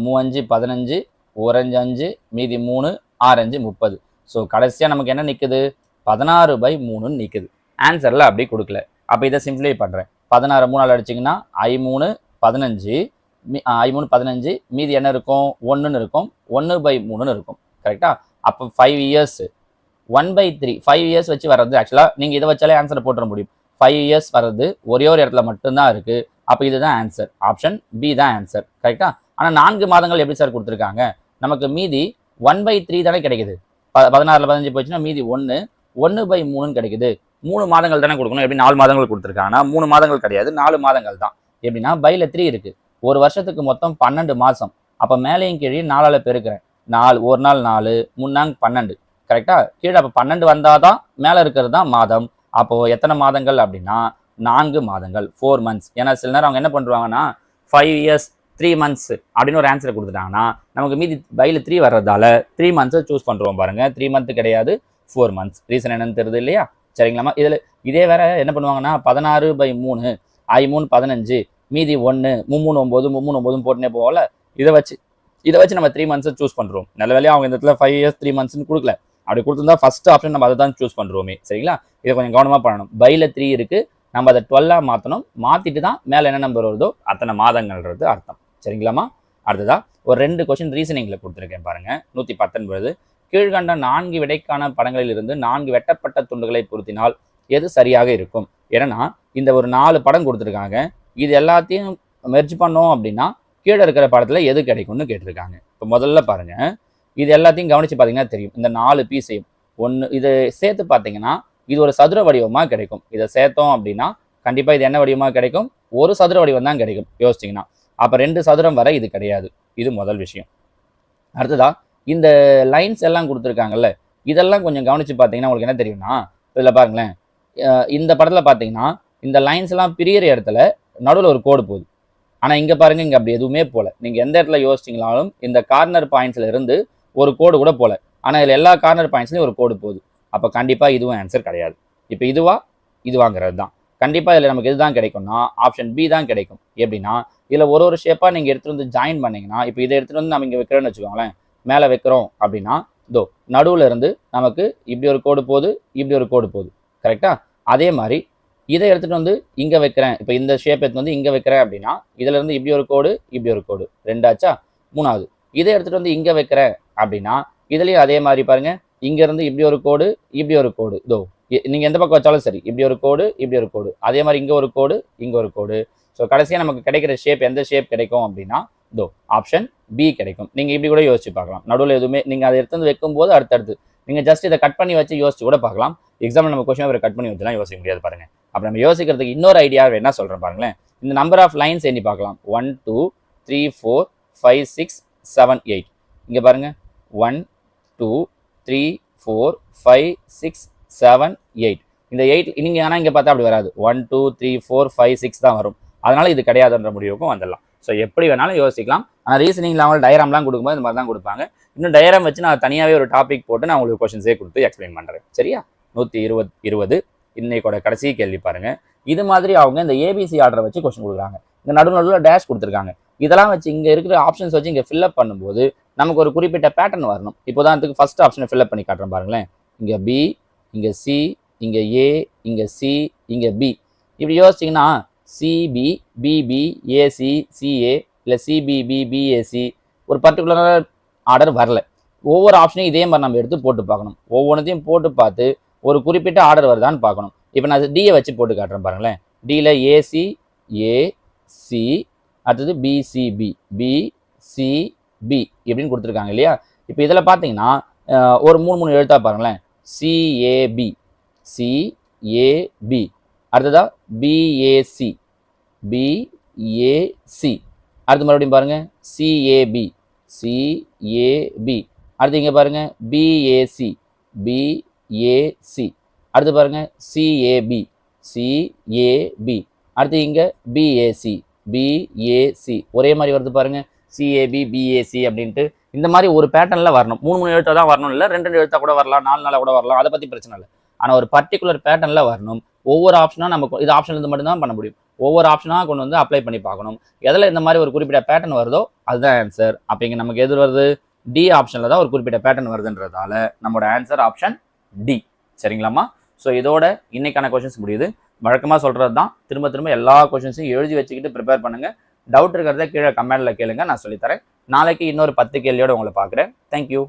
மூவஞ்சு பதினஞ்சு ஓரஞ்சு அஞ்சு மீதி மூணு ஆரஞ்சு முப்பது. ஸோ கடைசியாக நமக்கு என்ன நிற்குது பதினாறு பை மூணுன்னு நிற்குது ஆன்சரில் அப்படி கொடுக்கல. அப்போ இதை சிம்பிளை பண்ணுறேன் பதினாறு மூணால் அடிச்சிங்கன்னா ஐ மூணு பதினஞ்சு மீ- ஐ மூணு பதினஞ்சு மீதி என்ன இருக்கும்? ஒன்றுன்னு இருக்கும். ஒன்று பை மூணுன்னு இருக்கும். கரெக்டாக அப்போ five years one by three five years வச்சு வர்றது ஆக்சுவலாக நீங்கள் இதை வச்சாலே ஆன்சர் போட்டுற முடியும். ஃபைவ் இயர்ஸ் வர்றது ஒரே ஒரு இடத்துல மட்டும்தான் இருக்குது அப்போ இதுதான் ஆன்சர் ஆப்ஷன் பி தான் ஆன்சர் கரெக்டாக ஆனால் நான்கு மாதங்கள் எப்படி சார் கொடுத்துருக்காங்க? நமக்கு மீதி ஒன் பை த்ரீ தானே கிடைக்குது. பதினாறுல பதினஞ்சு போச்சுன்னா மீதி ஒன்று ஒன்று பை மூணுன்னு கிடைக்குது. மூணு மாதங்கள் தானே கொடுக்கணும். எப்படி நாலு மாதங்கள் கொடுத்துருக்காங்கன்னா மூணு மாதங்கள் கிடையாது. நாலு மாதங்கள் தான். எப்படின்னா பையில் த்ரீ இருக்குது ஒரு வருஷத்துக்கு மொத்தம் பன்னெண்டு மாதம். அப்போ மேலேயும் கீழே நாலால் பெருக்கிறேன். நாலு ஒரு நாள் நாலு முன்னாங்க பன்னெண்டு. கரெக்டாக கீழே அப்போ பன்னெண்டு வந்தால் தான் மேலே இருக்கிறது தான் மாதம். அப்போது எத்தனை மாதங்கள் அப்படின்னா நான்கு மாதங்கள் ஃபோர் மந்த்ஸ் ஏன்னா சில நேரம் அவங்க என்ன பண்ணுவாங்கன்னா ஃபைவ் இயர்ஸ் த்ரீ மந்த்ஸ் அப்படின்னு ஒரு ஆன்சர் கொடுத்துட்டாங்கன்னா நமக்கு மீதி பையில் த்ரீ வர்றதால த்ரீ மந்த்ஸை சூஸ் பண்ணுறோம் பாருங்கள் த்ரீ மந்த்து கிடையாது ஃபோர் மந்த்ஸ் ரீசன் என்னன்னு தெரியுது இல்லையா? சரிங்களாம்மா? இதில் இதே வேற என்ன பண்ணுவாங்கன்னா பதினாறு பை மூணு ஐ மூணு பதினஞ்சு மீதி ஒன்று மும்மூணு ஒம்பது மும்மூணு ஒம்பதும் போட்டுனே போகல இதை வச்சு இதை வச்சு நம்ம த்ரீ மந்த்ஸை சூஸ் பண்ணுறோம் நல்ல வேலையாக அவங்க இந்த இடத்துல ஃபைவ் இயர்ஸ் த்ரீ மந்த்ஸ்னு கொடுக்கல. அப்படி கொடுத்துருந்தா ஃபஸ்ட் ஆப்ஷன் நம்ம அதை தான் சூஸ் பண்ணுறோமே சரிங்களா? இதை கொஞ்சம் கவனமாக பண்ணணும். பையில் த்ரீ இருக்குது நம்ம அதை டுவெல்லாக மாற்றணும் மாற்றிட்டு தான் மேலே என்ன நம்பர் வருதோ அத்தனை மாதங்கள்ன்றது அர்த்தம். சரிங்களாம்மா? அடுத்ததா ஒரு ரெண்டு கொஸ்டின் ரீசனிங்கில் கொடுத்துருக்கேன் பாருங்க. நூற்றி பத்தொன்பது. கீழ்கண்ட நான்கு விடைக்கான படங்களில் இருந்து நான்கு வெட்டப்பட்ட துண்டுகளை பொருத்தினால் எது சரியாக இருக்கும்? ஏன்னா இந்த ஒரு நாலு படம் கொடுத்துருக்காங்க. இது எல்லாத்தையும் மெர்ஜ் பண்ணோம் அப்படின்னா கீழே இருக்கிற படத்தில் எது கிடைக்கும்னு கேட்டிருக்காங்க. இப்போ முதல்ல பாருங்க. இது எல்லாத்தையும் கவனிச்சு பார்த்தீங்கன்னா தெரியும். இந்த நாலு பீஸையும் ஒன்று இது சேர்த்து பார்த்தீங்கன்னா இது ஒரு சதுர வடிவமாக கிடைக்கும். இதை சேர்த்தோம் அப்படின்னா கண்டிப்பாக இது என்ன வடிவமாக கிடைக்கும்? ஒரு சதுர வடிவம் தான் கிடைக்கும். யோசிச்சிங்கன்னா. அப்போ ரெண்டு சதுரம் வரை இது கிடையாது. இது முதல் விஷயம். அடுத்ததா இந்த லைன்ஸ் எல்லாம் கொடுத்துருக்காங்கல்ல இதெல்லாம் கொஞ்சம் கவனிச்சு பார்த்தீங்கன்னா உங்களுக்கு என்ன தெரியும்னா இதில் பாருங்களேன் இந்த படத்தில் பார்த்தீங்கன்னா இந்த லைன்ஸ் எல்லாம் பிரியற இடத்துல நடுவில் ஒரு கோடு போகுது. ஆனால் இங்கே பாருங்கள் இங்கே அப்படி எதுவுமே போகல நீங்கள் எந்த இடத்துல யோசிச்சிங்களாலும் இந்த கார்னர் பாயிண்ட்ஸில் இருந்து ஒரு கோடு கூட போகல ஆனால் இதில் எல்லா கார்னர் பாயிண்ட்ஸ்லையும் ஒரு கோடு போகுது. அப்போ கண்டிப்பாக இதுவும் ஆன்சர் கிடையாது. இப்போ இதுவா? இதுவாங்கிறது தான் கண்டிப்பாக இதில் நமக்கு இதுதான் கிடைக்கும்னா ஆப்ஷன் பி தான் கிடைக்கும். எப்படின்னா இதில் ஒரு ஒரு ஷேப்பாக நீங்கள் எடுத்துகிட்டு வந்து ஜாயின் பண்ணிங்கன்னா இப்போ இதை எடுத்துகிட்டு வந்து நம்ம இங்கே வைக்கிறோன்னு வச்சுக்கோங்களேன் மேலே வைக்கிறோம் அப்படின்னா இதோ நடுவில் இருந்து நமக்கு இப்படி ஒரு கோடு போகுது இப்படி ஒரு கோடு போகுது. கரெக்டாக அதே மாதிரி இதை எடுத்துகிட்டு வந்து இங்கே வைக்கிறேன். இப்போ இந்த ஷேப் எடுத்து வந்து இங்கே வைக்கிறேன் அப்படின்னா இதிலேருந்து இப்படி ஒரு கோடு இப்படி ஒரு கோடு ரெண்டாச்சா? மூணாவது. இதை எடுத்துகிட்டு வந்து இங்கே வைக்கிறேன் அப்படின்னா இதுலேயும் அதே மாதிரி பாருங்க. இங்கேருந்து இப்படி ஒரு கோடு இப்படி ஒரு கோடு இதோ நீங்கள் எந்த பக்கம் வச்சாலும் சரி. இப்படி ஒரு கோடு இப்படி ஒரு கோடு. அதே மாதிரி இங்கே ஒரு கோடு இங்கே ஒரு கோடு. ஸோ கடைசியாக நமக்கு கிடைக்கிற ஷேப் எந்த ஷேப் கிடைக்கும் அப்படின்னா இதோ ஆப்ஷன் பி கிடைக்கும். நீங்கள் இப்படி கூட யோசிச்சு பார்க்கலாம். நடுவில் எதுவுமே நீங்கள் அதை எடுத்து வந்து வைக்கும்போது அடுத்தடுத்து. நீங்கள் ஜஸ்ட் இதை கட் பண்ணி வச்சு யோசிச்சு கூட பார்க்கலாம். எக்ஸாம்பிள் நம்ம கொஸ்டின் பேப்பர் கட் பண்ணி வச்சுலாம் யோசிக்க முடியாது பாருங்கள் அப்போ நம்ம யோசிக்கிறதுக்கு இன்னொரு ஐடியா என்ன சொல்கிறேன் பாருங்களேன். இந்த நம்பர் ஆஃப் லைன்ஸ் எண்ணி பார்க்கலாம். One two three four five six seven eight இங்கே பாருங்க. One two three four five six seven eight இந்த எயிட் நீங்கள் ஆனால் இங்கே பார்த்தா அப்படி வராது. One two three four five six தான் வரும். அதனால் இது கிடையாதுன்ற முடிவுக்கும் வந்துடலாம். ஸோ எப்படி வேணாலும் யோசிக்கலாம். ஆனால் ரீசனிங்கில் அவங்க டயராம்லாம் கொடுக்கும்போது இந்த மாதிரி தான் கொடுப்பாங்க. இன்னும் டயராம் வச்சு நான் தனியாகவே ஒரு டாபிக் போட்டு நான் உங்களுக்கு கொஷின்ஸே கொடுத்து எக்ஸ்பிளைன் பண்ணுறேன் சரியா? நூற்றி இருபது இருபது. இன்னைக்கோட கடைசி கேள்வி பாருங்கள் இது மாதிரி அவங்க இந்த ஏபிசி ஆர்டரை வச்சு கொஷின் கொடுக்குறாங்க. இந்த நடு நடுவில் டேஷ் கொடுத்துருக்காங்க. இதெல்லாம் வச்சு இங்கே இருக்கிற ஆப்ஷன்ஸ் வச்சு இங்கே ஃபில்அப் பண்ணும்போது நமக்கு ஒரு குறிப்பிட்ட பேட்டர்ன் வரணும். இப்போ தான் ஃபஸ்ட் ஆப்ஷனை ஃபில்அப் பண்ணி காட்டுறேன் பாருங்களேன். இங்கே பி இங்கே சி இங்கே ஏ இங்கே சி இங்கே பி இப்படி யோசிச்சிங்கன்னா சிபி பிபி ஏசி சிஏ இல்லை சிபிபி பிஏசி ஒரு பர்டிகுலர் ஆர்டர் வரல. ஒவ்வொரு ஆப்ஷனையும் இதே மாதிரி நம்ம எடுத்து போட்டு பார்க்கணும். ஒவ்வொன்றத்தையும் போட்டு பார்த்து ஒரு குறிப்பிட்ட ஆர்டர் வருதான்னு பார்க்கணும். இப்போ நான் டியை வச்சு போட்டு காட்டுறேன் பாருங்களேன். டியில் ஏசி ஏசி அடுத்தது பிசிபி பிசிபி இப்படின்னு கொடுத்துருக்காங்க இல்லையா? இப்போ இதில் பார்த்தீங்கன்னா ஒரு மூணு மூணு எழுத்தா பாருங்களேன். சிஏபி சிஏபி அடுத்ததா பிஏசி பிஏசி அடுத்து மறுபடியும் பாருங்க. சிஏபி சிஏபி அடுத்து இங்கே பாருங்க. பிஏசி பிஏசி அடுத்து பாருங்க. சிஏபி சிஏபி அடுத்து இங்கே பிஏசி பிஏசி ஒரே மாதிரி வருது பாருங்கள் சிஏபி பிஏசி அப்படின்ட்டு இந்த மாதிரி ஒரு பேட்டர்னில் வரணும். மூணு மூணு எழுத்தாக தான் வரணும். இல்லை ரெண்டு ரெண்டு எழுத்தாக கூட வரலாம். நாலு நாளாக கூட வரலாம். அதை பற்றி பிரச்சனை இல்லை. ஆனால் ஒரு பர்டிகுலர் பேட்டர்னில் வரணும். ஒவ்வொரு ஆப்ஷனாக நம்ம இது ஆப்ஷன் இருந்து மட்டும்தான் பண்ண முடியும். ஒவ்வொரு ஆப்ஷனாக கொண்டு வந்து அப்ளை பண்ணி பார்க்கணும். எதில் இந்த மாதிரி ஒரு குறிப்பிட்ட பேட்டர்ன் வருதோ அதுதான் ஆன்சர் அப்போ இங்கே நமக்கு எது வருது? டி ஆப்ஷனில் தான் ஒரு குறிப்பிட்ட பேட்டர்ன் வருதுன்றதால நம்மளோட ஆன்சர் ஆப்ஷன் டி சரிங்களாம்மா? ஸோ இதோட இன்னைக்கான கொஷின்ஸ் முடியுது. வழக்கமாக சொல்கிறது தான் திரும்ப திரும்ப எல்லா கொஷின்ஸையும் எழுதி வச்சுக்கிட்டு ப்ரிப்பேர் பண்ணுங்கள் டவுட் இருக்கிறத கீழே கமெண்ட்ல கேளுங்க. நான் சொல்லித்தரேன். நாளைக்கு இன்னொரு பத்து கேள்வியோட உங்களை பார்க்குறேன். தேங்க்யூ